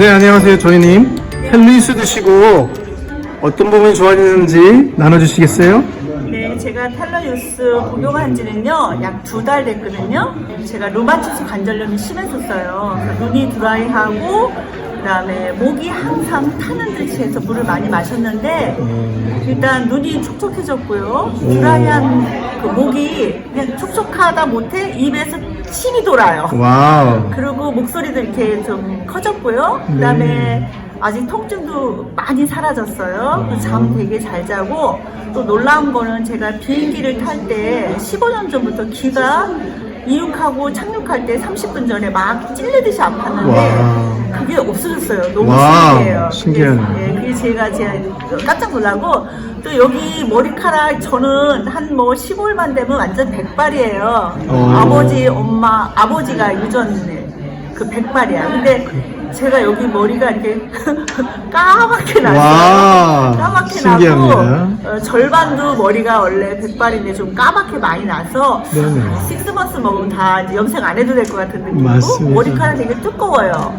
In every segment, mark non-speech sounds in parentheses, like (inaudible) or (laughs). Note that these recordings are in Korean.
네, 안녕하세요, 조이님. 헬리스 드시고 어떤 부분이 좋아지는지 나눠주시겠어요? 네, 제가 텔러유스 복용한 지는요, 약 두 달 됐거든요. 제가 로마티스 관절염이 심했었어요. 눈이 드라이하고, 그 다음에 목이 항상 타는 듯이 해서 물을 많이 마셨는데, 일단 눈이 촉촉해졌고요. 드라이한 그 목이 그냥 촉촉 하다 못해 입에서 침이 돌아요. 와우. 그리고 목소리도 이렇게 좀 커졌고요. 그 다음에 아직 통증도 많이 사라졌어요. 그잠 되게 잘 자고 또 놀라운 거는 제가 비행기를 탈 때 15년 전부터 귀가 이륙하고 착륙할 때 30분 전에 막 찔리듯이 아팠는데 와. 그게 없어졌어요. 너무 와우, 신기해요. 신기하네. 네, 그게 제가 제가 깜짝 놀라고 또 여기 머리카락 저는 한 뭐 15일만 되면 완전 백발이에요. 어. 아버지, 엄마, 아버지가 유전 그 백발이야. 근데 제가 여기 머리가 이렇게 (laughs) 까맣게 와, 났어요. 까맣게 신기합니다. 나고 어, 절반도 머리가 원래 백발인데 좀 까맣게 많이 나서 네네. 식스먼스 먹으면 다 이제 염색 안 해도 될 것 같은 느낌이고 맞습니다. 머리카락 되게 두꺼워요.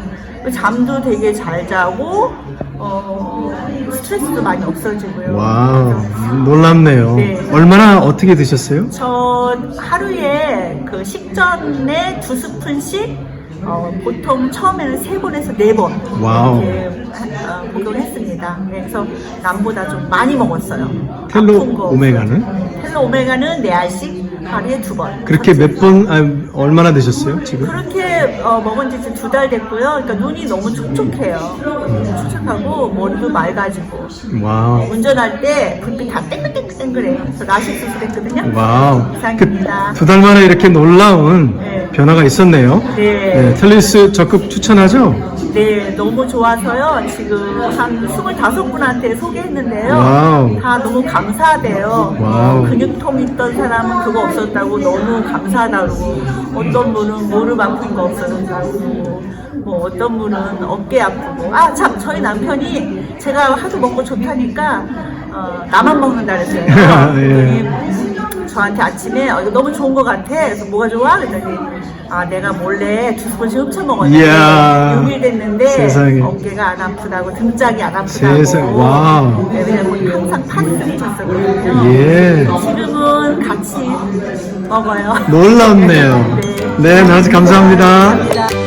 잠도 되게 잘 자고 어, 스트레스도 많이 없어지고요. 와우. 놀랍네요. 네. 얼마나 어떻게 드셨어요? 저 하루에 그 식전에 두 스푼씩 어, 보통 처음에는 세 번에서 네 번 와우. 이렇게 어, 복용했습니다. 그래서 남보다 좀 많이 먹었어요. 텔로 아픈 거 오메가는? 텔로 오메가는 네 알씩 하루에 두 번. 그렇게 몇 번, 아, 얼마나 드셨어요, 지금? 그렇게 어, 먹은 지두달 됐고요. 그러니까 눈이 너무 촉촉해요. 촉촉하고 머리도 맑아지고 와우. 운전할 때 불빛 다 땡글땡글땡글해요. 그래서 라식 수술했거든요. 와우. 이상입니다. 그두달 만에 이렇게 놀라운 네. 변화가 있었네요. 네. 텔리스 적극 추천하죠? 네, 너무 좋아서요. 지금 한 25분한테 소개했는데요. 와우. 다 너무 감사하대요. 와우. 근육통 있던 사람은 그거 없었다고 너무 감사하다고. 어떤 분은 무릎 아픈 거 없어졌다고. 뭐 어떤 분은 어깨 아프고. 아, 참, 저희 남편이 제가 하도 먹고 좋다니까, 어, 나만 먹는다 그랬어요. (laughs) 예. 저한테 아침에 어, 이거 너무 좋은 것 같아. 그래서 뭐가 좋아? 그랬더니 아 내가 몰래 두 스푼씩 훔쳐 먹었는데 이야. 6일 됐는데 세상에. 어깨가 안 아프다고 등짝이 안 아프다고. 세상에, 와우. 네, 왜냐면 항상 파스를 쳤었거든요. 예. 지금은 같이 먹어요. 놀랍네요. (laughs) 네, 아주 감사합니다. 감사합니다.